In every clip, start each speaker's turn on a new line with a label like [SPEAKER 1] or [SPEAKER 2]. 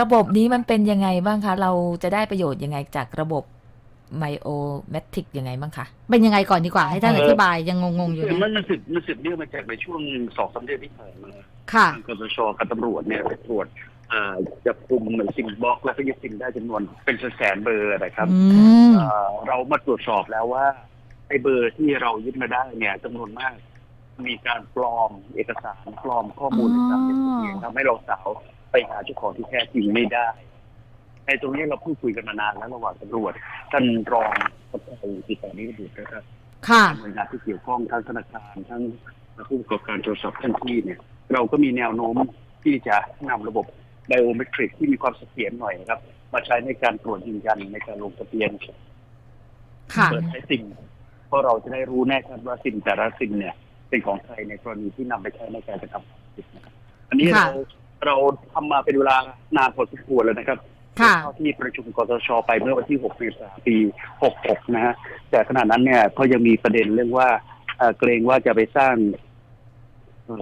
[SPEAKER 1] ระบบนี้มันเป็นยังไงบ้างคะ เราจะได้ประโยชน์ยังไงจากระบบไมโอแมทริกยังไงบ้างคะ
[SPEAKER 2] เป็นยังไงก่อนดีกว่าให้ท่าน
[SPEAKER 3] เอ
[SPEAKER 2] อ
[SPEAKER 3] อ
[SPEAKER 2] ธิบายยังงงๆอยู่
[SPEAKER 3] คือ
[SPEAKER 2] นะ
[SPEAKER 3] มันมันสืบมันสืบเนื่องมาจากในช่วงสองสามเดือนที่ผ่านมา
[SPEAKER 2] ค่ะ
[SPEAKER 3] ทางกสชกับตำรวจเนี่ยไปตรวจอ่าจับกลุ่มเหมือนซิมบล็อก แล้วก็ยึดซิมได้จำนวนเป็นแสนๆเบอร์นะครับ
[SPEAKER 2] อืม
[SPEAKER 3] อ่าเรามาตรวจสอบแล้วว่าไอ้เบอร์ที่เรายึดมาได้เนี่ยจำนวนมาก มีการปลอมเอกสารปลอมข้อมูล
[SPEAKER 2] อ๋อ
[SPEAKER 3] ต่างๆทำให้เราสาว ไปหาเจ้าของที่แท้จริงไม่ได้ไอ้ตรงนี้เราพูดคุยกันมานานแล้วระหว่างตำรวจท่านรองประธานติดต่อนี้ดูนะครับ
[SPEAKER 2] ค่ะ
[SPEAKER 3] หน่วยงานที่เกี่ยวข้องทั้งธนาคารทั้งผู้ประกอบการโทรศัพท์ท่านที่เนี่ย เราก็มีแนวโน้มที่จะนำระบบไบโอเมตริกที่มีความเสถียรหน่อยนะครับ มาใช้ในการตรวจยืนยันในการลงทะเบียน
[SPEAKER 2] ค่ะ
[SPEAKER 3] เปิดใช้ซิมเพราะเราจะได้รู้แน่ชัดว่าซิมแต่ละซิมเนี่ย เป็นของใครในกรณีที่นำไปใช้ในการกระทำความผิดนะครับอันนี้
[SPEAKER 2] ค่ะ
[SPEAKER 3] เรา เราทำมาเป็นเวลานานพอสมควรแล้วนะครับ
[SPEAKER 2] ค่ะ
[SPEAKER 3] เข้าที่ประชุมกสชไปเมื่อวันที่ 6 เมษายน ปี 66 นะฮะ แต่ขณะนั้นเนี่ยก็ยังมีประเด็นเรื่องว่าเอ่อเกรงว่าจะไปสร้าง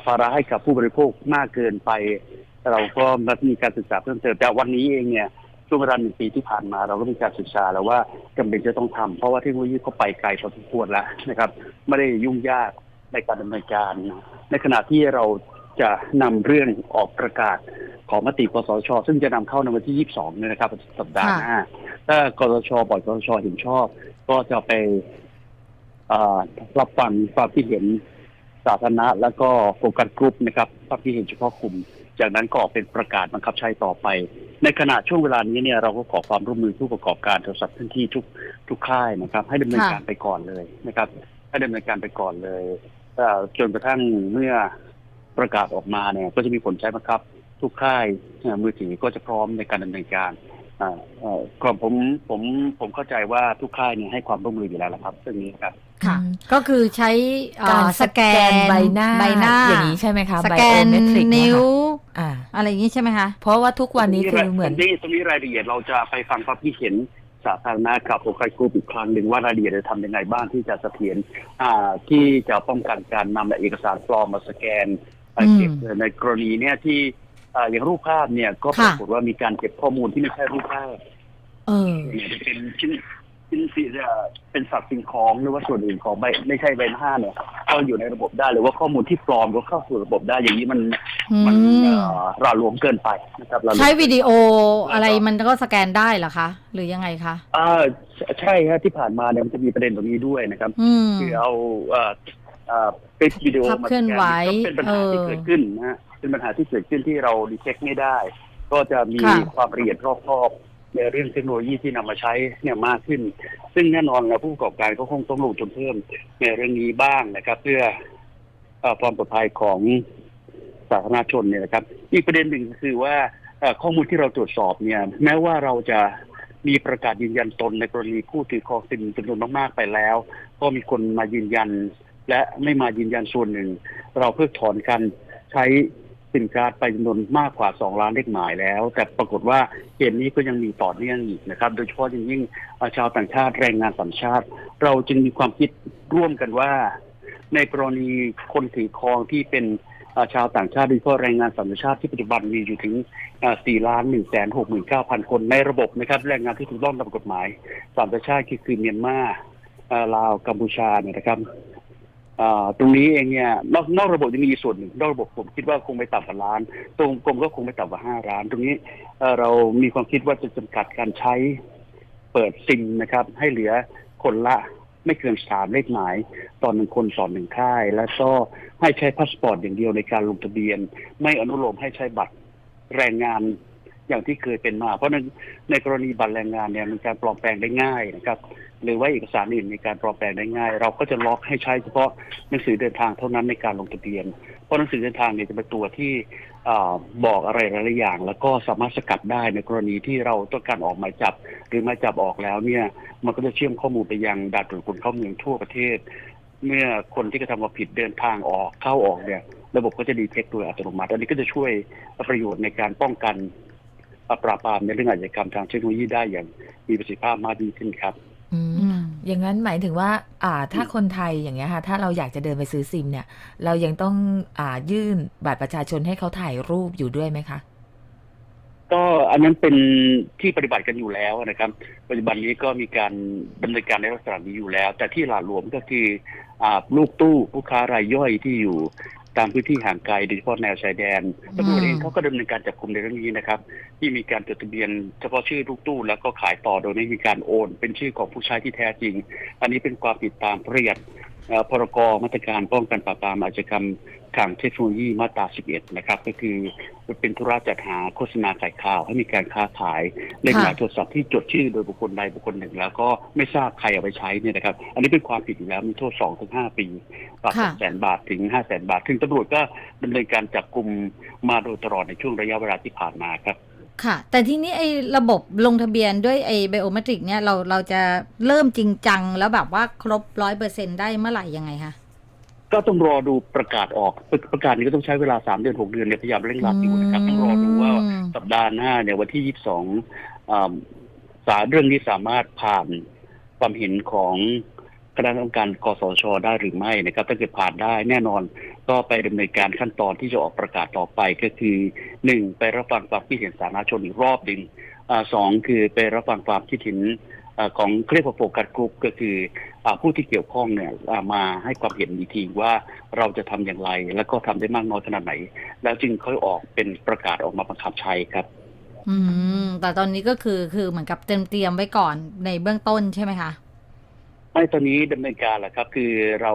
[SPEAKER 3] ภาระให้กับผู้บริโภคมากเกินไป เราก็มามีการศึกษาเพิ่มเติมแต่วันนี้เองเนี่ยช่วงเวลาหนึ่งปีที่ผ่านมา เราก็มีการศึกษาแล้วว่าจำเป็นจะต้องทำเพราะว่าเทคโนโลยีก็ไปไกลพอสมควรแล้วนะครับ ไม่ได้ยุ่งยากในการดำเนินการนะในขณะที่เรา จะนำเรื่องออกประกาศของมติกสช ซึ่งจะนำเข้าในวันที่ 22เนี่ยนะครับ สัปดาห์หน้า ถ้ากสชบ่อยกสชเห็นชอบ ก็จะไปเอ่อรับฟังความคิดเห็นสาธารณะ แล้วก็โฟกัสกลุ่มนะครับความคิดเห็นเฉพาะกลุ่ม จากนั้นก็ออกเป็นประกาศบังคับใช้ต่อไป ในขณะช่วงเวลานี้เนี่ยเราก็ขอความร่วมมือผู้ประกอบการโทรศัพท์พื้นที่ทุกทุกค่ายนะครับ ให้ดำเนิน
[SPEAKER 2] ค่ะ
[SPEAKER 3] การไปก่อนเลยนะครับ ให้ดำเนินการไปก่อนเลยเอ่อจนกระทั่งเมื่อ ประกาศออกมาเนี่ยก็จะมีผลใช้บังคับ ทุกค่ายเอ่อมือถือก็จะพร้อมในการดำเนินการอ่าเอ่อก่อนผมผมผมเข้าใจว่าทุกค่ายเนี่ยให้ความร่วมมืออยู่แล้วละครับเรื่องนี้ครับ
[SPEAKER 2] ค่ะ
[SPEAKER 1] อืม
[SPEAKER 2] ก็คือใช้เอ่อ
[SPEAKER 1] การ
[SPEAKER 2] สแกน
[SPEAKER 1] ใบหน้า
[SPEAKER 2] ใบหน้า
[SPEAKER 1] อย่างนี้ใช่ไหมคะ
[SPEAKER 2] สแกน
[SPEAKER 1] biometric เย
[SPEAKER 2] นิ้ว
[SPEAKER 1] ค่ะอ่า
[SPEAKER 2] อะไรอย่างนี้ใช่ไหมคะ
[SPEAKER 1] เพราะว่าทุกวันนี้คือเหมือน
[SPEAKER 3] ตรงนี้ตรงนี้รายละเอียดเราจะไปฟังความคิดเห็นสาธารณะกับโอคายกรุ๊ปอีกครั้งหนึ่งว่ารายละเอียดจะทำยังไงบ้างที่จะเสถียรอ่าที่จะป้องกันการนำเอกสารปลอมมาสแกน เอ่อ
[SPEAKER 2] อืม
[SPEAKER 3] เก็บในกรณีเนี่ยที่อ่าอย่างรูปภาพเนี่ยก็ป
[SPEAKER 2] ค่ะ
[SPEAKER 3] รากฏว่ามีการเก็บข้อมูลที่ไม่ใช่รูปภาพ
[SPEAKER 2] เออ
[SPEAKER 3] เนี่ยจะเป็นชิ้นชิ้นสีเอ่อเป็นสัตว์สิ่งของหรือว่าส่วนอื่นของใบไม่ใช่ใบหน้าเนี่ยก็อยู่ในระบบได้หรือว่าข้อมูลที่ปลอมก็เข้าสู่ระบบได้อย่างนี้มัน
[SPEAKER 2] อื
[SPEAKER 3] มัน
[SPEAKER 2] ม
[SPEAKER 3] เอ่อหละหลวมเกินไปนะครับหละหลวม
[SPEAKER 2] ใช้วิดีโออะไรมันก็สแกนได้เหรอคะ หรือยังไงคะ
[SPEAKER 3] อ่าใช่ฮะที่ผ่านมาเนี่ยมันจะมีประเด็นตรงนี้ด้วยนะครับ
[SPEAKER 2] อืม
[SPEAKER 3] คือเอาเอ่อเอ่อเป็นวิดีโอ
[SPEAKER 2] ภาพ
[SPEAKER 3] มา
[SPEAKER 2] เคลื่อนไหว
[SPEAKER 3] ก็เป็นปัญหาที่
[SPEAKER 2] เออ
[SPEAKER 3] เกิดขึ้นนะฮะเป็นปัญหาที่เกิดขึ้นที่เราดีเทคไม่ได้ ก็จะมี
[SPEAKER 2] ค่ะ
[SPEAKER 3] ความละเอียดรอบคอบในเรื่องเทคโนโลยีที่นำมาใช้เนี่ยมากขึ้น ซึ่งแน่นอนนะผู้ประกอบการก็คงต้องลงทุนเพิ่มในเรื่องนี้บ้างนะครับ เพื่อเอ่อความปลอดภัยของสาธารณชนเนี่ยนะครับ อีกประเด็นหนึ่งก็คือว่าเอ่อข้อมูลที่เราตรวจสอบเนี่ย แม้ว่าเราจะมีประกาศยืนยันตนในกรณีผู้ถือครองซิมจำนวนมากๆไปแล้ว ก็มีคนมายืนยัน และไม่มายืนยันส่วนหนึ่ง เราเพิกถอนการใช้สินค้าไปจำนวนมากกว่า 2 ล้านเลขหมายแล้ว แต่ปรากฏว่าเหตุนี้ก็ยังมีต่อเนื่องอีกนะครับ โดยเฉพาะอย่งยิ่งชาวต่างชาติแรงงานสัญชาติ เราจึงมีความคิดร่วมกันว่า ในกรณีคนถือครองที่เป็นชาวต่างชาติโดยเฉพาะแรงงานสัญชาติที่ปัจจุบันมีอยู่ถึง 4 ล้าน1แสน6 9 0 0 0 คนในระบบนะครับ แรงงานที่ถูกต้องตามกฎหมายสัญชาติคือคือเมียนมาลาวกัมพูชาเนี่ยนะครับ ตรงนี้เองเนี่ยนอกนอกระบบจะมีอีส่วนหนึ่งนอกระบบผมคิดว่าคงไม่ต่ำกว่าล้าน ตรงกรมก็คงไม่ต่ำกว่าห้าล้าน ตรงนี้เรามีความคิดว่าจะจำกัดการใช้เปิดซิมนะครับ ให้เหลือคนละไม่เกินสามเลขหมายต่อหนึ่งคนต่อหนึ่งค่าย แล้วก็ให้ใช้พาสปอร์ตอย่างเดียวในการลงทะเบียน ไม่อนุโลมให้ใช้บัตรแรงงาน อย่างที่เคยเป็นมา เพราะในในกรณีบัตรแรงงานเนี่ยมันการปลอมแปลงได้ง่ายนะครับหรือว่าเอกสารอื่นในการปลอมแปลงได้ง่าย เราก็จะล็อกให้ใช้เฉพาะหนังสือเดินทางเท่านั้นในการลงทะเบียน เพราะหนังสือเดินทางเนี่ยจะเป็นตัวที่บอกอะไรหลายอย่าง แล้วก็สามารถสกัดได้ในกรณีที่เราต้องการออกหมายจับ หรือหมายจับออกแล้วเนี่ยมันก็จะเชื่อมข้อมูลไปยังด่านตรวจคนเข้าเมืองทั่วประเทศ เมื่อคนที่กระทำความผิดเดินทางออกเข้าออกเนี่ยระบบก็จะดีเทคโดยอัตโนมัติ อันนี้ก็จะช่วยประโยชน์ในการป้องกัน ปราบปรามในเรื่องอาชญากรรมทางเทคโนโลยีได้อย่างมีประสิทธิภาพมากยิ่งขึ้นครับ
[SPEAKER 1] อืม
[SPEAKER 2] อืม
[SPEAKER 1] อย่างนั้นหมายถึงว่า อ่า ถ้าคนไทยอย่างเงี้ยค่ะ ถ้าเราอยากจะเดินไปซื้อซิมเนี่ย เรายังต้องอ่ายื่นบัตรประชาชนให้เขาถ่ายรูปอยู่ด้วยไหมคะ
[SPEAKER 3] ก็อันนั้นเป็นที่ปฏิบัติกันอยู่แล้วนะครับ ปัจจุบันนี้ก็มีการดำเนินการในลักษณะนี้อยู่แล้ว แต่ที่หลาหลวมก็คืออ่าลูกตู้ผู้ค้ารายย่อยที่อยู่ ตามพื้นที่ห่างไกลโดยเฉพาะแนวชายแดนตำรวจเองเขาก็ดำเนินการจับกลุ่มในเรื่องนี้นะครับ ที่มีการจดทะเบียนเฉพาะชื่อลูกตู้ แล้วก็ขายต่อโดยไม่มีการโอน เป็นชื่อของผู้ใช้ที่แท้จริง อันนี้เป็นความผิดตามพระราชบัญญัติเอ่อพรกมาตรการป้องกันปราบปรามอาชญากรรม ทางเทคโนโลยีมาตรา 11 นะครับ ก็คือเป็นธุระจัดหาโฆษณาขายข่าว ให้มีการค้าขายเลขหมายโทรศัพท์ที่จดชื่อโดยบุคคลใดบุคคลหนึ่ง แล้วก็ไม่ทราบใครเอาไปใช้เนี่ยนะครับ อันนี้เป็นความผิดอยู่แล้วมีโทษ 2 ถึง 5 ปีปรับ
[SPEAKER 2] ค่ะ
[SPEAKER 3] แสนบาทถึง 5 แสนบาทถึงตำรวจก็ดำเนินการจับกลุ่มมาโดยตลอดในช่วงระยะเวลาที่ผ่านมาครับ
[SPEAKER 2] ค่ะ แต่ทีนี้ไอ้ระบบลงทะเบียนด้วยไอ้ไบโอเมตริกเนี่ยเราเราจะเริ่มจริงจัง แล้วแบบว่าครบร้อยเปอร์เซ็นได้เมื่อไหร่ยังไงคะ
[SPEAKER 3] ก็ต้องรอดูประกาศออกประประกาศนี้ก็ต้องใช้เวลาสามเดือนหกเดือนเนี่ยพยายามเร่งรัดอยู่นะครับต้องรอดูว่า
[SPEAKER 2] อืม
[SPEAKER 3] สัปดาห์หน้าเนี่ยวันที่ยี่สิบสองสารเรื่องนี้สามารถผ่านความเห็นของคณะกรรมการกสชได้หรือไม่นะครับ ถ้าเกิดผ่านได้แน่นอนก็ไปดำเนินการขั้นตอนที่จะออกประกาศต่อไปก็คือหนึ่งไปรับฟังความคิดเห็นสาธารณชนอีกรอบหนึ่งอ่าสองคือไปรับฟังความคิดเห็นอ่าของเครียกว่าโฟกัสกลุ่มก็คืออา ผู้ที่เกี่ยวข้องเนี่ยอ่ามาให้ความเห็นอีกทีว่าเราจะทำอย่างไร แล้วก็ทำได้มากน้อยขนาดไหน แล้วจึงค่อยออกเป็นประกาศออกมาบังคับใช้ครับ
[SPEAKER 2] อืม แต่ตอนนี้ก็คือคือเหมือนกับเตรียมเตรียมไว้ก่อนในเบื้องต้นใช่ไหมคะ
[SPEAKER 3] ไม่ตอนนี้ดำเนินการแหละครับ คือเรา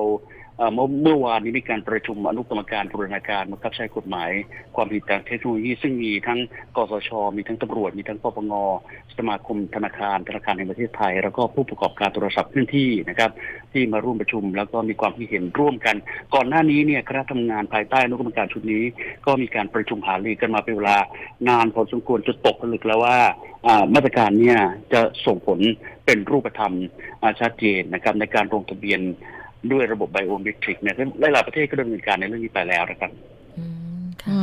[SPEAKER 3] เมื่อเมื่อวานนี้มีการประชุมอนุกรรมการบูรณาการบังคับใช้กฎหมาย ความผิดทางเทคโนโลยี ซึ่งมีทั้งกสช มีทั้งตำรวจ มีทั้งปปงสมาคมธนาคารธนาคารแห่งประเทศไทย แล้วก็ผู้ประกอบการโทรศัพท์เคลื่อนที่นะครับ ที่มาร่วมประชุม แล้วก็มีความคิดเห็นร่วมกัน ก่อนหน้านี้เนี่ยคณะทำงานภายใต้อนุกรรมการชุดนี้ ก็มีการประชุมหารือกันมาเป็นเวลานานพอสมควรจนตกผลึกแล้วว่ามาตรการเนี่ยจะส่งผลเป็นรูปธรรมชัดเจนนะครับในการลงทะเบียน ด้วยระบบไบโอเมตริกเนี่ยหลายๆประเทศก็ดำเนินการในเรื่องนี้ไปแล้วนะครับ
[SPEAKER 1] อืมค่ะ
[SPEAKER 2] อื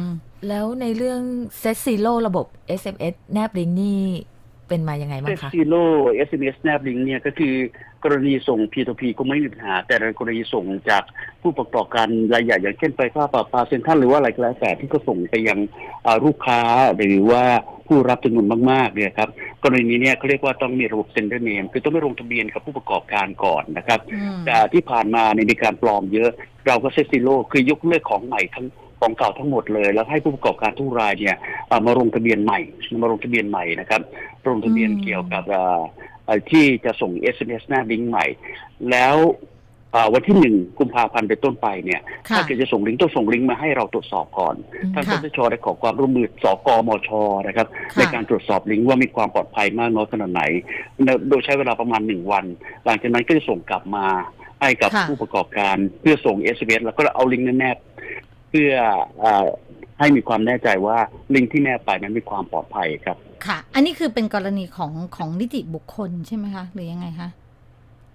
[SPEAKER 2] ม
[SPEAKER 1] แล้วในเรื่องเซตซีโร่ระบบ SMS แนบลิงก์นี่ เป็นมายังไงบ้า
[SPEAKER 3] เซ
[SPEAKER 1] งคะ
[SPEAKER 3] ซีโร่ SMS Snap Link เนี่ยก็คือกรณีส่ง P2P ก็ไม่มีปัญหา แต่ในกรณีส่งจากผู้ประกอบการรายใหญ่อย่างเช่นไฟฟ้าประปาเซ็นทรัลหรือว่าอะไรก็แล้วแต่ที่ก็ส่งไปยังอ่าลูกค้าหรือว่าผู้รับจำนวนมากๆเนี่ยครับกรณีเนี้เขาเรียกว่าต้องมีระบบ Sender Name คือต้องไม่ลงทะเบียนกับผู้ประกอบการก่อนนะครับ
[SPEAKER 2] อืม
[SPEAKER 3] แต่ที่ผ่านมาเนี่ยมีการปลอมเยอะ เราก็เซตซีโร่คือยกเลิกของใหม่ทั้ง ของเก่าทั้งหมดเลย แล้วให้ผู้ประกอบการทุกรายเนี่ยอ่ามาลงทะเบียนใหม่มาลงทะเบียนใหม่นะครับลงทะเบียน
[SPEAKER 2] อืม
[SPEAKER 3] เกี่ยวกับอ่าอ่าที่จะส่ง SMS หน้าลิงก์ใหม่ แล้วอ่าวันที่หนึ่งกุมภาพันธ์เป็นต้นไปเนี่ย
[SPEAKER 2] ค่ะ
[SPEAKER 3] ถ้าเกิดจะส่งลิงก์ต้องส่งลิงก์มาให้เราตรวจสอบก่อนทางส
[SPEAKER 2] ค่ะ
[SPEAKER 3] ตชได้ขอความร่วมมือสกมชนะครับ
[SPEAKER 2] ค่ะ
[SPEAKER 3] ในการตรวจสอบลิงก์ว่ามีความปลอดภัยมากน้อยขนาดไหน โดยใช้เวลาประมาณหนึ่งวัน หลังจากนั้นก็จะส่งกลับมาให้กับ
[SPEAKER 2] ค่ะ
[SPEAKER 3] ผู้ประกอบการเพื่อส่ง s อ s แล้วก็เอาลิงก์นั้นแนบ เพื่ออาให้มีความแน่ใจว่าลิงก์ที่แนบไปนั้นมีความปลอดภัยครับ
[SPEAKER 2] ค่ะ อันนี้คือเป็นกรณีของของนิติบุคคลใช่ไหมคะ หรือยังไงคะ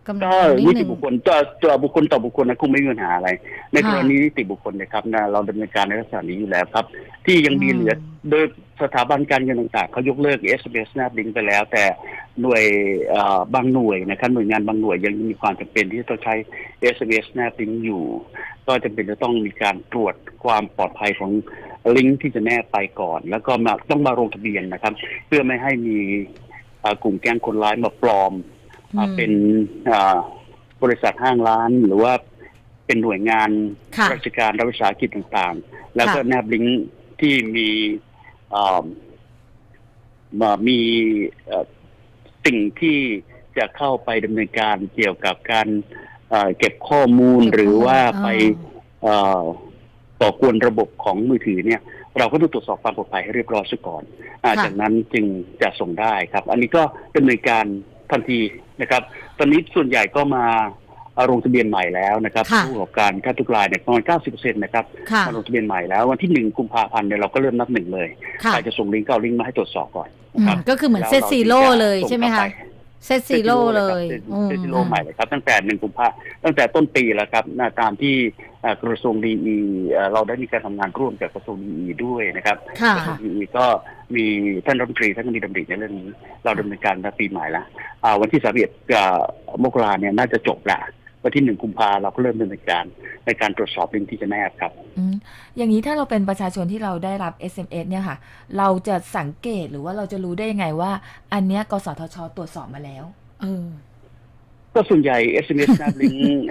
[SPEAKER 2] กำลัง
[SPEAKER 3] ก็
[SPEAKER 2] นิด
[SPEAKER 3] นิ
[SPEAKER 2] นึ
[SPEAKER 3] ติ
[SPEAKER 2] ง
[SPEAKER 3] บุคคลตัวตัวบุคคลต่อบุคคลนะคงไม่มีปัญหาอะไร ใน
[SPEAKER 2] ค่ะ
[SPEAKER 3] กรณีนิติบุคคลนะครับนะเราดำเนินการในลักษณะนี้อยู่แล้วครับ ที่ยังมี
[SPEAKER 2] อืม
[SPEAKER 3] เหลือโดย สถาบันการเงินต่างๆเขายกเลิก SMS แนบลิงก์ไปแล้ว แต่หน่วยเอ่อบางหน่วยนะครับหน่วยงานบางหน่วยยังมีความจำเป็นที่จะต้องใช้ SMS แนบลิงก์อยู่ ก็จำเป็นจะต้องมีการตรวจความปลอดภัยของลิงก์ที่จะแนบไปก่อน แล้วก็มาต้องมาลงทะเบียนนะครับ เพื่อไม่ให้มีเอ่อกลุ่มแก๊งคนร้ายมาปลอมอ่าเป็นอ่าบริษัทห้างร้านหรือว่าเป็นหน่วยงาน
[SPEAKER 2] ค่ะ
[SPEAKER 3] ราชการรัฐวิสาหกิจต่างๆ แล้วก็
[SPEAKER 2] ค่ะ
[SPEAKER 3] แนบลิงก์ที่มีอ่า มามีเอ่อสิ่งที่จะเข้าไปดำเนินการเกี่ยวกับการเอ่อเก็บข้อมูล
[SPEAKER 2] เก็บข้อมูล
[SPEAKER 3] หรือว่าไป
[SPEAKER 2] อ๋อ
[SPEAKER 3] เอ่อต่อกวนระบบของมือถือเนี่ย เราก็ต้องตรวจสอบความปลอดภัยให้เรียบร้อยซะก่อนอา
[SPEAKER 2] ค่ะ
[SPEAKER 3] จากนั้นจึงจะส่งได้ครับ อันนี้ก็ดำเนินการทันทีนะครับ ตอนนี้ส่วนใหญ่ก็มาเอา ลงทะเบียนใหม่แล้วนะครับ
[SPEAKER 2] ค่ะ
[SPEAKER 3] ผู้ประกอบการถ้าทุกรายเนี่ยประมาณ 90%นะครับ
[SPEAKER 2] ค่ะ
[SPEAKER 3] มาลงทะเบียนใหม่แล้ววันที่หนึ่งกุมภาพันธ์เนี่ยเราก็เริ่มนับหนึ่งเลย
[SPEAKER 2] ค่ะ
[SPEAKER 3] ใครจะส่งลิงก์ก็เอาลิงก์มาให้ตรวจสอบก่อน
[SPEAKER 2] อื
[SPEAKER 3] นะค
[SPEAKER 2] ม
[SPEAKER 3] รับ
[SPEAKER 2] ก็คือเหมือนเซตซีโร่เลยใช่ไหมคะเซตซีโร่เลย
[SPEAKER 3] เซตซีโร่ใหม่เลยครับ ตั้งแต่หนึ่งกุมภาตั้งแต่ต้นปีแล้วครับนะตามที่เอ่อกระทรวงดีอีเราได้มีการทำงานร่วมกับกระทรวงดีอีด้วยนะครับ
[SPEAKER 2] ค่ะ
[SPEAKER 3] กระทรวงดีอีก็มีท่านรัฐมนตรีท่านก็มีดำริในเรื่องนี้ เราดำเนินการตั้งปีใหม่ละอ่าวันที่สามเอ็ดมกราเนี่ยน่าจะจบละ วันที่หนึ่งกุมภาเราก็เริ่มดำเนินการในการตรวจสอบลิงก์ที่จะแนบครับ
[SPEAKER 1] อืมอย่างนี้ถ้าเราเป็นประชาชนที่เราได้รับ SMS เนี่ยค่ะ เราจะสังเกตหรือว่าเราจะรู้ได้ยังไงว่า อันเนี้ยกสทชตรวจสอบมาแล้ว
[SPEAKER 2] เออ
[SPEAKER 3] ก็ส่วนใหญ่ SMS แนบลิงก์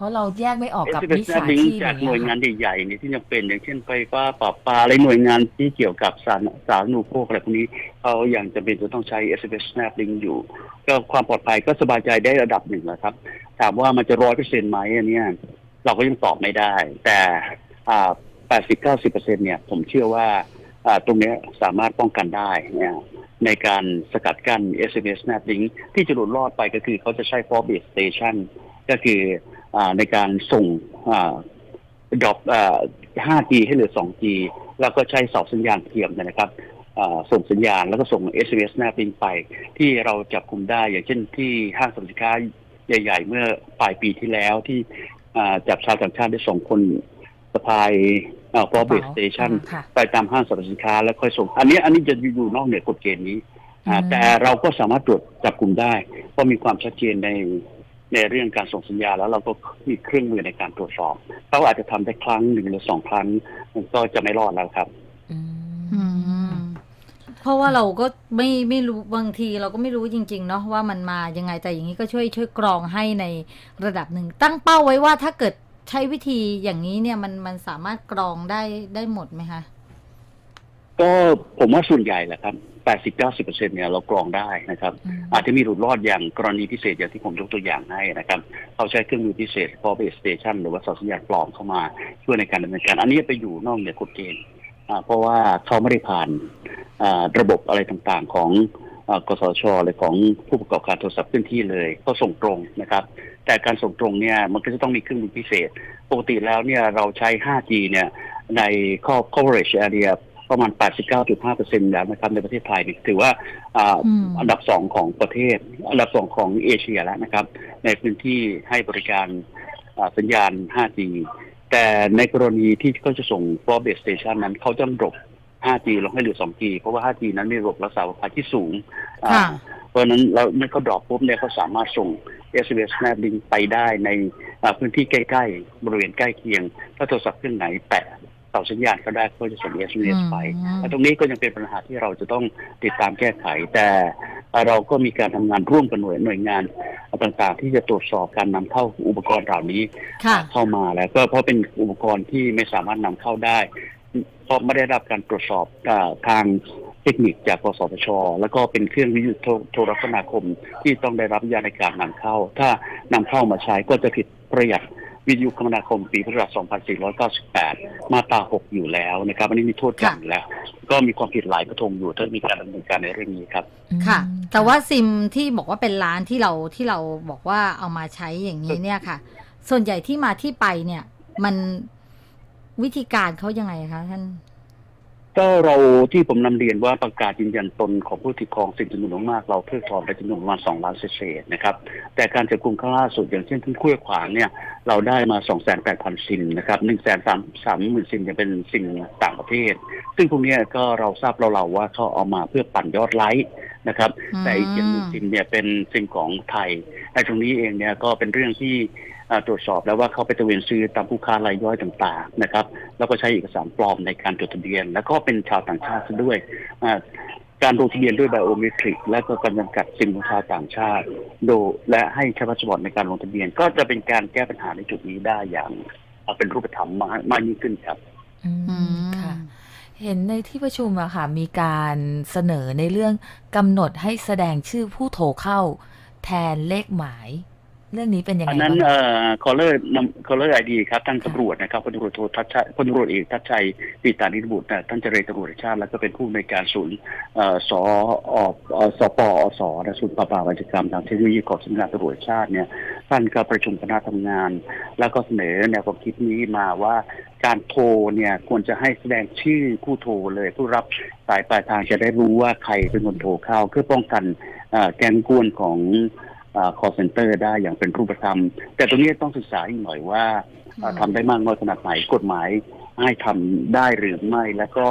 [SPEAKER 3] เอ่อ
[SPEAKER 1] เพราะเราแยกไม่ออกกับ
[SPEAKER 3] SMS
[SPEAKER 1] มิจ
[SPEAKER 3] แนบ
[SPEAKER 1] ฉา
[SPEAKER 3] ลิง
[SPEAKER 1] ชี
[SPEAKER 3] ก์
[SPEAKER 1] พอ
[SPEAKER 3] จาก
[SPEAKER 1] ย่าง
[SPEAKER 3] หน่วย
[SPEAKER 1] เงี้ย
[SPEAKER 3] งาน
[SPEAKER 1] ค่ะ
[SPEAKER 3] ใหญ่ๆเนี่ยที่จำเป็นอย่างเช่นไฟฟ้าปรับปลาอะไรหน่วยงานที่เกี่ยวกับสารสารหนูโภคอะไรพวกนี้เขาอย่างจำเป็นจะต้องใช้ SMS Snap Link อยู่ ก็ความปลอดภัยก็สบายใจได้ระดับหนึ่งแล้วครับ ถามว่ามันจะร้อยเปอร์เซ็นต์ไหมอันเนี้ยเราก็ยังตอบไม่ได้ แต่อ่าแปดสิบเก้าสิบเปอร์เซ็นเนี่ย ผมเชื่อว่าอ่าตรงเนี้ยสามารถป้องกันได้เนี่ยในการสกัดกั้น SMS Snap Link ที่จะหลุดรอดไปก็คือเขาจะใช้ for base station ก็คืออา ในการส่งดรอป 5G ให้เหลือ 2G แล้วก็ใช้เสาสัญญาณเทียมเนยนะครับอ่าส่งสัญญาณแล้วก็ส่ง SMS Snap Link ไป ที่เราจับกลุ่มได้อย่างเช่นที่ห้างสรรพสินค้าใหญ่ ๆ เมื่อปลายปีที่แล้วที่อ่าจับชาวต่างชาติได้สองคนสะพายฟอร์เบสสเตชัน
[SPEAKER 1] ค่ะ
[SPEAKER 3] ไปตามห้างสรรพสินค้าแล้วค่อยส่ง อันนี้อันนี้จะอยู่นอกเหนือกฎเกณฑ์นี้อ่า
[SPEAKER 1] อืม
[SPEAKER 3] แต่เราก็สามารถตรวจจับกลุ่มได้ เพราะมีความชัดเจนใน ในเรื่องการส่งสัญญาณแล้วเราก็มีเครื่องมือในการตรวจสอบเขาอาจจะทำได้ครั้งหนึ่งหรือสองครั้งมันก็จะไม่รอดแล้วครับ
[SPEAKER 1] อื
[SPEAKER 2] อื
[SPEAKER 1] ม
[SPEAKER 2] มเพราะว่าเราก็ไม่ไม่รู้บางทีเราก็ไม่รู้จริง ๆ เนาะว่ามันมายังไงแต่อย่างนี้ก็ช่วยช่วยกรองให้ในระดับหนึ่ง ตั้งเป้าไว้ว่าถ้าเกิดใช้วิธีอย่างนี้เนี่ยมันมันสามารถกรองได้ได้หมดไหมคะ
[SPEAKER 3] ก็ผมว่าส่วนใหญ่แหละครับ 80-90%เนี่ยเรากรองได้นะครับ
[SPEAKER 1] อืม
[SPEAKER 3] อาจจะมีหลุดรอดอย่างกรณีพิเศษอย่างที่ผมยกตัวอย่างให้นะครับเขาใช้เครื่องมือพิเศษ for base station หรือว่าเสาสัญญาณปลอมเข้ามาช่วยในการดำเนินการ อันนี้ไปอยู่นอกเหนือกฎเกณฑ์อ่าเพราะว่าเขาไม่ได้ผ่านอ่าระบบอะไรต่างๆของอ่ากสชหรือของผู้ประกอบการโทรศัพท์เคลื่อนที่เลยก็ส่งตรงนะครับ แต่การส่งตรงเนี่ยมันก็จะต้องมีเครื่องมือพิเศษ ปกติแล้วเนี่ยเราใช้ 5G เนี่ยใน coverage area ประมาณ 89.5%แล้วนะครับในประเทศไทยนี่ถือว่าอ่า
[SPEAKER 2] อืม
[SPEAKER 3] อันดับสองของประเทศ อันดับสองของเอเชียแล้วนะครับ ในพื้นที่ให้บริการอ่าสัญญาณ 5G แต่ในกรณีที่เขาจะส่ง for base station นั้นเขาจะดรอป 5G ลงให้เหลือ 2G เพราะว่า 5G นั้นมีระบบรักษาความปลอดภัยที่สูงอ่า
[SPEAKER 2] ค่ะ
[SPEAKER 3] เพราะฉะนั้นแล้วเมื่อเขาดรอปปุ๊บเนี่ยเขาสามารถส่ง SMS Snap Link ไปได้ในอ่าพื้นที่ใกล้ ๆ บริเวณใกล้เคียง ถ้าโทรศัพท์เครื่องไหนแตะ เสาสัญญาณเขาได้ก็จะส่ง SMS ไป
[SPEAKER 2] อืม
[SPEAKER 3] แต่ตรงนี้ก็ยังเป็นปัญหาที่เราจะต้องติดตามแก้ไข แต่เราก็มีการทำงานร่วมกับหน่วยหน่วยงานต่างๆ ที่จะตรวจสอบการนำเข้าอุปกรณ์เหล่านี้
[SPEAKER 2] ค่ะ
[SPEAKER 3] เข้ามาแล้วก็เพราะเป็นอุปกรณ์ที่ไม่สามารถนำเข้าได้เพราะไม่ได้รับการตรวจสอบอาทางเทคนิคจากกสทช แล้วก็เป็นเครื่องวิทยุโทรโทรคมนาคมที่ต้องได้รับอนุญาตในการนำเข้า ถ้านำเข้ามาใช้ก็จะผิดประหยัด วิทยุคมนาคมปีพุทธศักราช 2498 มาตรา 6 อยู่แล้วนะครับ อันนี้มีโทษจำอยู่แล้ว ก็มีความผิดหลายกระทงอยู่ถ้ามีการดำเนินการในเรื่องนี้ครับ
[SPEAKER 2] ค่ะ
[SPEAKER 1] อืม
[SPEAKER 2] แต่ว่าซิมที่บอกว่าเป็นร้านที่เราที่เราบอกว่าเอามาใช้อย่างนี้เนี่ยค่ะ ส่วนใหญ่ที่มาที่ไปเนี่ย มันวิธีการเขายังไงคะท่าน
[SPEAKER 3] ก็เราที่ผมนำเรียนว่าประกาศยืนยันตนของผู้ถือครองสิทธิจำนวนมากเราเพิกถอนไปจำนวนประมาณสองล้านเศษๆนะครับ แต่การจับกลุ่มครั้งล่าสุดอย่างเช่นที่คุ้วยขวางเนี่ยเราได้มาสองแสนแปดพันซิมนะครับหนึ่งแสนสามสามหมื่นซิมยังเป็นซิมต่างประเทศ ซึ่งพวกเนี้ยก็เราทราบเราเราๆว่าเขาเอามาเพื่อปั่นยอดไลค์นะครับ
[SPEAKER 2] อืม
[SPEAKER 3] แต่อีกอย่างหนึ่งซิมเนี่ยเป็นซิมของไทยในตรงนี้เองเนี่ยก็เป็นเรื่องที่อ่า ตรวจสอบแล้วว่าเขาไปตระเวนซื้อตามผู้ค้ารายย่อยต่างๆนะครับ แล้วก็ใช้เอกสารปลอมในการจดทะเบียน แล้วก็เป็นชาวต่างชาติด้วยการลงทะเบียนด้วยไบโอเมตริก และก็การจำกัดซิมของชาวต่างชาติ โดและให้ใช้พาสปอร์ตในการลงทะเบียน ก็จะเป็นการแก้ปัญหาในจุดนี้ได้อย่างอ่าเป็นรูปธรรมมากมากยิ่งขึ้นครับ
[SPEAKER 1] อืมค่ะเห็นในที่ประชุมอะค่ะ มีการเสนอในเรื่องกำหนดให้แสดงชื่อผู้โทรเข้า แทนเลขหมาย เรื่องนี้เป็นยัง
[SPEAKER 3] อั
[SPEAKER 1] ไง
[SPEAKER 3] นนั้น
[SPEAKER 1] บ้าง
[SPEAKER 3] เอ่อ caller นำ caller ID ครับท่านตำรวจนะครับพลตำรวจโททัชชัยพลตำรวจเอกทัชชัยปีตานิรบุตรนะท่านเจริญตำรวจแห่งชาติ แล้วก็เป็นผู้อำนวยการศูนย์เอ่อสออเอ่อสปอสนะศูนย์ปราบปรามอาชญากรรมทางเทคโนโลยีของสำนักงานตำรวจแห่งชาติเนี่ยท่านก็ประชุมคณะทำงาน แล้วก็เสนอแนวความคิดนี้มาว่าการโทรเนี่ยควรจะให้แสดงชื่อผู้โทรเลยผู้รับสายปลายทางจะได้รู้ว่าใครเป็นคนโทรเข้าเพื่อป้องกันเอ่อแก๊งกวนของ คอร์เซนเตอร์ได้อย่างเป็นรูปธรรม แต่ตรงนี้ต้องศึกษาอีกหน่อยว่าเอ่อ
[SPEAKER 2] อืม
[SPEAKER 3] ทำได้มากน้อยขนาดไหนกฎหมายให้ทำได้หรือไม่ แล้วก็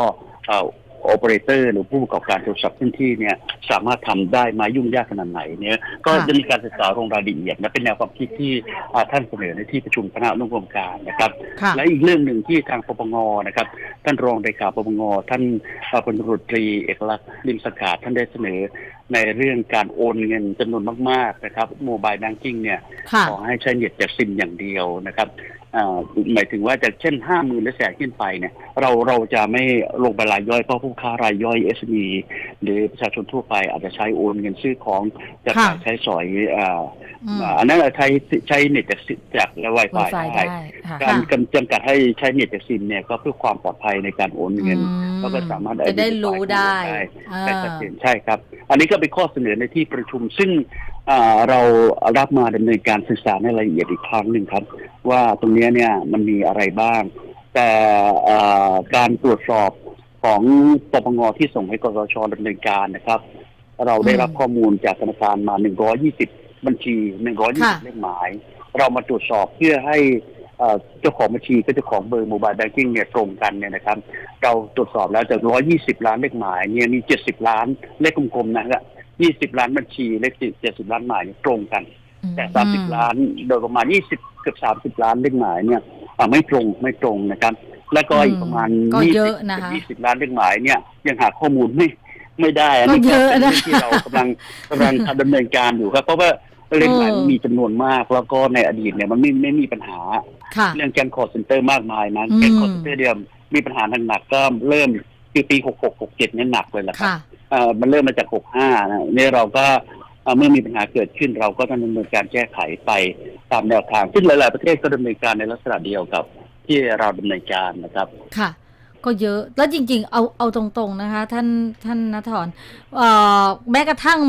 [SPEAKER 3] เอ่อ โอเปอเรเตอร์หรือผู้ประกอบการโทรศัพท์พื้นที่เนี่ยสามารถทำได้ไหมายุ่งยากขนาดไหนเนี่ยก็
[SPEAKER 2] ค่ะ
[SPEAKER 3] จะมีการศึกษาลงรายละเอียดนะเป็นแนวความคิดที่อ่าท่านเสนอในที่ประชุมคณะอนุกรรมการนะครับ
[SPEAKER 2] ค่ะ
[SPEAKER 3] และอีกเรื่องหนึ่งที่ทางปปงนะครับ ท่านรองเลขาปปงท่านเอ่อพลตำรวจตรีเอกลักษณ์ลิมสกาดท่านได้เสนอในเรื่องการโอนเงินจำนวนมาก ๆ นะครับโมบายแบงกิ้งเนี่ย
[SPEAKER 2] ค่ะ
[SPEAKER 3] ขอให้ใช้เน็ตจากซิมอย่างเดียวนะครับอ่า หมายถึงว่าจากเช่นห้าหมื่นหรือแสนขึ้นไปเนี่ยเราเราจะไม่ลงไปรายย่อยเพราะผู้ค้ารายย่อย SME หรือประชาชนทั่วไปอาจจะใช้โอนเงินซื้อของจาก
[SPEAKER 2] ค่ะ
[SPEAKER 3] ใช้สอย อ่า
[SPEAKER 2] อืม
[SPEAKER 3] อันนั้นใช้ใช้เน็ตจากซิจากไวไฟ
[SPEAKER 1] ไวไฟ
[SPEAKER 3] ได้
[SPEAKER 1] ได้ค่ะ
[SPEAKER 3] การกำจำกัดให้ใช้เน็ตจากซิมเนี่ยก็เพื่อความปลอดภัยในการโอนเงิน
[SPEAKER 2] อืม
[SPEAKER 3] แล้วก็สามารถ
[SPEAKER 2] จะได้
[SPEAKER 3] identify
[SPEAKER 2] รู้ได้
[SPEAKER 3] ได้
[SPEAKER 2] อ่า
[SPEAKER 3] ใช่ชัดเจนใช่ครับ อันนี้ก็เป็นข้อเสนอในที่ประชุม ซึ่งอ่าเรารับมาดำเนินการศึกษาในรายละเอียดอีกครั้งหนึ่งครับ ว่าตรงเนี้ยเนี่ยมันมีอะไรบ้าง แต่อ่าการตรวจสอบของปปงที่ส่งให้กสชดำเนินการนะครับ เราได้รับข้อมูลจากธนาคารมา 120 บัญชี
[SPEAKER 2] ค่ะ
[SPEAKER 3] 120เลขหมาย เรามาตรวจสอบเพื่อให้เอ่อเจ้าของบัญชีกับเจ้าของเบอร์โมบายแบงกิ้งเนี่ยตรงกันเนี่ยนะครับ เราตรวจสอบแล้วจาก 120 ล้านเลขหมายเนี่ยมี 70 ล้านเลขกลมๆนะครับ20 ล้านบัญชีเลข70 ล้านหมายเนี่ยตรงกัน แต่
[SPEAKER 2] อืม
[SPEAKER 3] 30 ล้านโดยประมาณ 20 เกือบ 30 ล้านเลขหมายเนี่ยอ่าไม่ตรงไม่ตรงนะครับ แล้วก็อีกประมาณ
[SPEAKER 2] ก็
[SPEAKER 3] 20
[SPEAKER 2] เยอะนะคะ
[SPEAKER 3] กับ20 ล้านเลขหมายเนี่ยยังหาข้อมูลไม่ไม่ได้อัน
[SPEAKER 2] ก็
[SPEAKER 3] นี้
[SPEAKER 2] เยอะ
[SPEAKER 3] เป็น
[SPEAKER 2] นะ
[SPEAKER 3] เรื่องที่เรากำลังกำลังดำเนินการอยู่ครับเพราะว่า เลขหมาย
[SPEAKER 2] เออ
[SPEAKER 3] มีจำนวนมากแล้วก็ในอดีตเนี่ยมันไม่ไม่มีปัญหา
[SPEAKER 2] ค่ะ
[SPEAKER 3] เรื่องแกนคอร์เซนเตอร์มากมายนะ
[SPEAKER 2] อืม
[SPEAKER 3] แกนคอร์เซนเตอร์เดียวมีปัญหาหนักๆก็เริ่มคือปี66 67เนี่ยหนักเลยแหละครับ
[SPEAKER 2] ค่ะ
[SPEAKER 3] เอ่อมันเริ่มมาจาก65นะเนี่ยเราก็เอ่อเมื่อมีปัญหาเกิดขึ้นเราก็ต้องดำเนินการแก้ไขไปตามแนวทาง ซึ่งหลาย ๆ ประเทศก็ดำเนินการในลักษณะเดียวกับ ที่เราดำเนินการนะครับ
[SPEAKER 2] ค่ะก็เยอะแล้วจริง ๆ เอาเอาตรงๆนะคะ ท่านท่านนทรเอ่อแม้กระทั่ง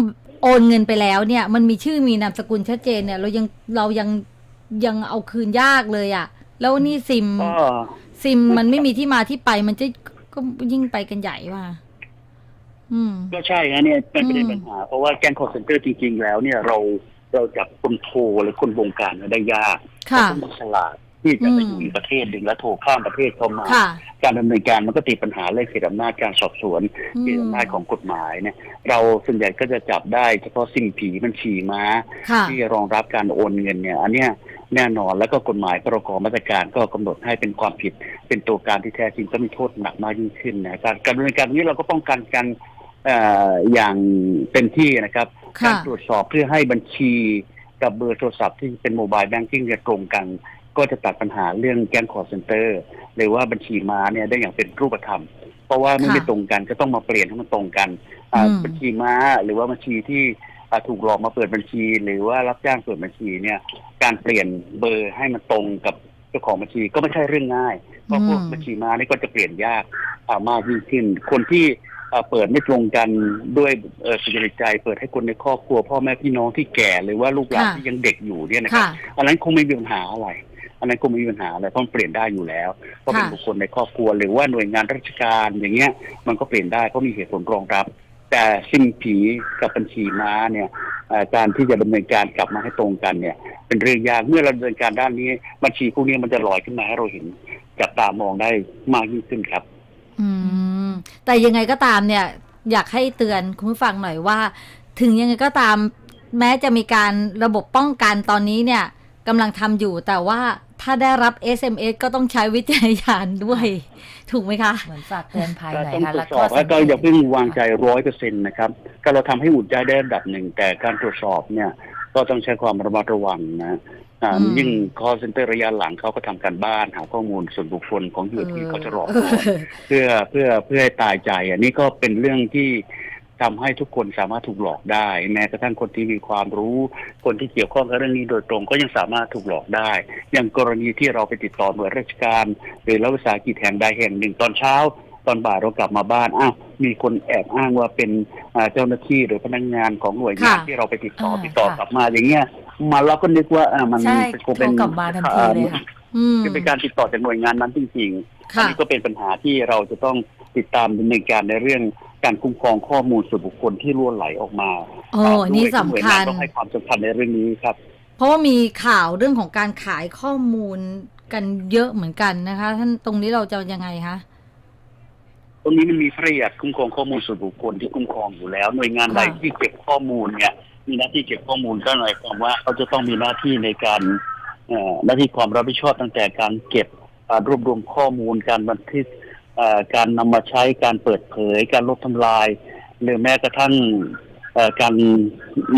[SPEAKER 2] โอนเงินไปแล้วเนี่ย มันมีชื่อมีนามสกุลชัดเจนเนี่ย เรายังเรายังยังเอาคืนยากเลยอะ่ะ แล้วนี่ซิม
[SPEAKER 3] ก็
[SPEAKER 2] ซิมมันไม่มีที่มาที่ไปมันจะก็ยิ่งไปกันใหญ่ว่ะอืม
[SPEAKER 3] ก็ใช่ฮะเนี่ยเป็นประเด็น
[SPEAKER 2] อืม
[SPEAKER 3] ปัญหา เพราะว่าแก๊งคอร์เซนเตอร์จริง ๆ แล้วเนี่ยเราเราจับคนโทรหรือคนวงการเนี่ยได้ยาก
[SPEAKER 2] ค่ะ
[SPEAKER 3] ต้องฉลาด ที่จะไป
[SPEAKER 2] อืม
[SPEAKER 3] อยู่อีกประเทศหนึ่งแล้วโทรข้ามประเทศเข้ามา
[SPEAKER 2] ค่ะ
[SPEAKER 3] การดำเนินการมันก็ติดปัญหาเรื่องเขตอำนาจการสอบสวน
[SPEAKER 2] อื
[SPEAKER 3] เขต
[SPEAKER 2] ม
[SPEAKER 3] อำนาจของกฎหมายเนี่ยเราส่วนใหญ่ก็จะจับได้เฉพาะสิ่งผีบัญชีม้า
[SPEAKER 2] ค่ะ
[SPEAKER 3] ที่รองรับการโอนเงินเนี่ย อันเนี้ยแน่นอนแล้วก็กฎหมายพรกมาตรการก็กำหนดให้เป็นความผิด เป็นตัวการที่แท้จริงก็มีโทษหนักมากยิ่งขึ้นนะการการดำเนินการนี้เราก็ป้องกันกันเอ่ออย่างเต็มที่นะครับ
[SPEAKER 2] ค่ะ
[SPEAKER 3] การตรวจสอบเพื่อให้บัญชีกับเบอร์โทรศัพท์ที่เป็นโมบายแบงกิ้งเนี่ยตรงกัน ก็จะตัดปัญหาเรื่องแก๊งคอร์เซนเตอร์หรือว่าบัญชีม้าเนี่ยได้อย่างเป็นรูปธรรม เพราะว่าเมื่อ
[SPEAKER 2] ค่ะ
[SPEAKER 3] ไม่ตรงกันก็ต้องมาเปลี่ยนให้มันตรงกันอ่า
[SPEAKER 2] อืม
[SPEAKER 3] บัญชีม้าหรือว่าบัญชีที่อ่าถูกหลอกมาเปิดบัญชี หรือว่ารับจ้างเปิดบัญชีเนี่ย การเปลี่ยนเบอร์ให้มันตรงกับเจ้าของบัญชีก็ไม่ใช่เรื่องง่ายเพราะพวก
[SPEAKER 2] อืม
[SPEAKER 3] บัญชีม้านี่ก็จะเปลี่ยนยากอ่ามากยิ่งขึ้น คนที่อ่าเปิดไม่ตรงกันด้วยเอ่อสุจริตใจ เปิดให้คนในครอบครัว พ่อแม่พี่น้องที่แก่หรือว่าลูกหลาน
[SPEAKER 2] ค่ะ
[SPEAKER 3] ที่ยังเด็กอยู่เนี่ยนะครับ
[SPEAKER 2] ค่ะ
[SPEAKER 3] อันนั้นคงไม่มีปัญหาอะไร อันนั้นคงไม่มีปัญหาอะไรเพราะมันเปลี่ยนได้อยู่แล้วเพราะเป็นบุคคลในครอบครัวหรือว่าหน่วยงานราชการอย่างเงี้ย มันก็เปลี่ยนได้เพราะมีเหตุผลรองรับ แต่ซิมผีกับบัญชีม้าเนี่ยการที่จะดำเนินการกลับมาให้ตรงกันเนี่ย เป็นเรื่องยากเมื่อเราดำเนินการด้านนี้ บัญชีพวกนี้มันจะลอยขึ้นมาให้เราเห็นจับตามองได้มากยิ่งขึ้นครับ
[SPEAKER 2] อืม แต่ยังไงก็ตามเนี่ย อยากให้เตือนคุณผู้ฟังหน่อยว่า ถึงยังไงก็ตาม แม้จะมีการระบบป้องกันตอนนี้เนี่ย กำลังทำอยู่แต่ว่าถ้าได้รับ SMS ก็ต้องใช้วิจารณญาณด้วย ถูกไหมคะ
[SPEAKER 1] เหมือนฝากเตือนภัย
[SPEAKER 3] ก็
[SPEAKER 1] หน่อย
[SPEAKER 3] ต้อง
[SPEAKER 1] ค่ะ
[SPEAKER 3] ตรว
[SPEAKER 1] แล้ว
[SPEAKER 3] จส
[SPEAKER 1] ก็
[SPEAKER 3] อบแล้วก็อย่าเพิ่งวางใจร้อยเปอร์เซ็นต์นะครับก็เราทำให้อุ่นใจได้ระดับหนึ่ง แต่การตรวจสอบเนี่ย ก็ต้องใช้ความระมัดระวังนะอ่า
[SPEAKER 2] อืม
[SPEAKER 3] ยิ่ง call center ระยะหลังเขาก็ทำการบ้านหาข้อมูลส่วนบุคคลของเหยื่อที่เขาจะหลอกลวง เพื่อเพื่อเพื่อให้ตายใจอันนี้ก็เป็นเรื่องที่ ทำให้ทุกคนสามารถถูกหลอกได้แม้กระทั่งคนที่มีความรู้ คนที่เกี่ยวข้องกับเรื่องนี้โดยตรงก็ยังสามารถถูกหลอกได้ อย่างกรณีที่เราไปติดต่อหน่วยราชการ หรือรัฐวิสาหกิจแห่งใดแห่งหนึ่งตอนเช้า ตอนบ่ายเรากลับมาบ้านอ้าวมีคนแอบอ้างว่าเป็นอ่าเจ้าหน้าที่หรือพนักงานของหน่วยงาน
[SPEAKER 2] ค่ะ
[SPEAKER 3] ที่เราไปติดต่อ
[SPEAKER 1] อ่า
[SPEAKER 3] ติดต่อ
[SPEAKER 1] ค่ะ
[SPEAKER 3] กลับมาอย่างเงี้ยมาเราก็นึกว่าอ่ามัน
[SPEAKER 1] ใช่
[SPEAKER 3] คงเป็น
[SPEAKER 1] โทรกลับมาทันทีเลยค่ะ
[SPEAKER 2] อืม
[SPEAKER 3] คือเป็นการติดต่อจากหน่วยงานนั้นจริงๆอัน
[SPEAKER 2] ค่ะ
[SPEAKER 3] นี้ก็เป็นปัญหาที่เราจะต้องติดตามดำเนินการในเรื่อง การคุ้มครองข้อมูลส่วนบุคคลที่ล่วไหลออกมา
[SPEAKER 2] โอ้นี่สำคัญ
[SPEAKER 3] หน่วยงานต้องให้ความสำคัญในเรื่องนี้ครับ
[SPEAKER 2] เพราะว่ามีข่าวเรื่องของการขายข้อมูลกันเยอะเหมือนกันนะคะ ท่านตรงนี้เราจะยังไงคะ
[SPEAKER 3] ตรงนี้มันมีพระราชบัญญัติคุ้มครองข้อมูลส่วนบุคคลที่คุ้มครองอยู่แล้ว หน่วยงานใด
[SPEAKER 2] ค่ะ
[SPEAKER 3] ที่เก็บข้อมูลเนี่ยมีหน้าที่เก็บข้อมูลก็หมายความว่าเขาจะต้องมีหน้าที่ในการเอ่อหน้าที่ความรับผิดชอบตั้งแต่การเก็บอ่ารวบรวมข้อมูลการบันทึกเอ่อ การนำมาใช้การเปิดเผย การลดทำลาย หรือแม้กระทั่งเอ่อการ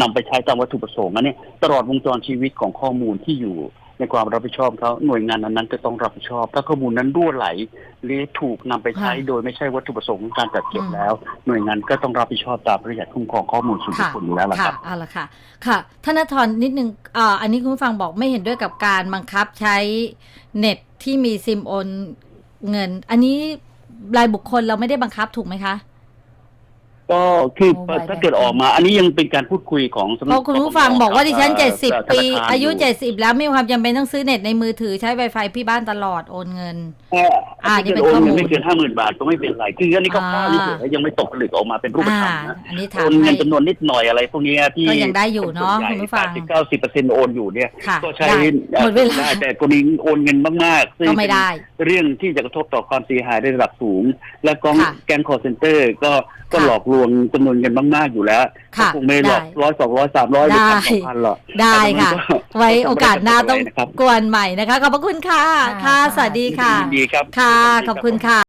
[SPEAKER 3] นำไปใช้ตามวัตถุประสงค์อันนี้ตลอดวงจรชีวิตของข้อมูลที่อยู่ในความรับผิดชอบเขาหน่วยงานนั้นๆจะต้องรับผิดชอบ ถ้าข้อมูลนั้นรั่วไหล หรือถูกนำไปใช้
[SPEAKER 2] ค่ะ
[SPEAKER 3] โดยไม่ใช่วัตถุประสงค์ของการจัดเก็บ
[SPEAKER 2] อืม
[SPEAKER 3] แล้ว หน่วยงานก็ต้องรับผิดชอบตามพระราชบัญญัติคุ้มครองข้อมูลส่วนบุค
[SPEAKER 2] ค่ะ
[SPEAKER 3] คลอยู่แล้วล่ะค
[SPEAKER 2] ค่ะ
[SPEAKER 3] รับ
[SPEAKER 2] เอาละค่ะ ค่ะธนทรนิดนึงอ่าอันนี้คุณผู้ฟังบอกไม่เห็นด้วยกับการบังคับใช้เน็ตที่มีซิมโอนเงิน อันนี้ รายบุคคลเราไม่ได้บังคับถูกไหมคะ
[SPEAKER 3] ก็คือ
[SPEAKER 1] Mobile
[SPEAKER 3] ถ้าเกิดออกมา อันนี้ยังเป็นการพูดคุยของสำ
[SPEAKER 2] เพ
[SPEAKER 3] นั
[SPEAKER 2] ราะคุณผู้ฟังบอกว่าดิฉัน
[SPEAKER 3] อ่อ
[SPEAKER 2] เจ็ดสิบ
[SPEAKER 3] ธนคร
[SPEAKER 2] ปีอายุ
[SPEAKER 3] อ
[SPEAKER 2] เจ็ดสิบแล้วไม่มีความจำเป็นต้องซื้อเน็ตในมือถือใช้ Wi-Fi พี่บ้านตลอดโอนเงิน
[SPEAKER 3] อ่า
[SPEAKER 2] อ่า
[SPEAKER 3] ถ้า
[SPEAKER 2] นี่
[SPEAKER 3] เกิด
[SPEAKER 2] เป็น
[SPEAKER 3] โอน
[SPEAKER 2] ข้อมู
[SPEAKER 3] เงิ
[SPEAKER 2] ล
[SPEAKER 3] นไม่เกินห้าหมื่นบาทก็ไม่เป็นไรคืออันนี้ก็
[SPEAKER 2] อ่า
[SPEAKER 3] ข้าวนี่เฉยๆยังไม่ตกผลึกออกมาเป็นรูปธรรม
[SPEAKER 2] อ่า
[SPEAKER 3] นะ
[SPEAKER 2] อันนี้
[SPEAKER 3] โอ
[SPEAKER 2] ถาม
[SPEAKER 3] นเงิ
[SPEAKER 2] ให้
[SPEAKER 3] นจำนวนนิดหน่อยอะไรพวกเนี้ยที่
[SPEAKER 2] ก็ยังได้อยู่เนอะคุณผู้ฟัง
[SPEAKER 3] สิบเก้าสิบเปอร์เซ็นต์โอนอยู่เนี่ย
[SPEAKER 2] ค่ะ
[SPEAKER 3] ก็ใช้
[SPEAKER 2] ได้หมดเวลา
[SPEAKER 3] ได้แต่กรณีโอนเงินมากๆซึ่ง
[SPEAKER 2] ก็ไม่ได้
[SPEAKER 3] เป็นเรื่องที่จะกระทบต่อความเสียหายในระดับสูง และกอง
[SPEAKER 2] ค่ะ
[SPEAKER 3] แก๊งคอร์เซนเตอร์ก็ก็
[SPEAKER 2] ค่ะ
[SPEAKER 3] หลอกลวงจำนวนเงินมากๆอยู่แล้ว
[SPEAKER 2] ค่ะ
[SPEAKER 3] ก็คงไม่หลอก
[SPEAKER 2] ได้
[SPEAKER 3] ร้อยสองร้อยสามร้อยหรือ
[SPEAKER 2] ได้
[SPEAKER 3] พันสองพันหรอก
[SPEAKER 2] ได้ค่ะ
[SPEAKER 3] แต่มันก็
[SPEAKER 2] ไว้โอกาสหน้าต้อง
[SPEAKER 3] นะครับ
[SPEAKER 2] กวนใหม่นะคะ ขอบพระคุณค่ะ
[SPEAKER 1] ค่ะ
[SPEAKER 2] ค่ะสวัสดีค่ะ
[SPEAKER 3] ยินดีครับ
[SPEAKER 2] ค่ะ
[SPEAKER 3] สวัสดี
[SPEAKER 2] ขอบคุณค่ะ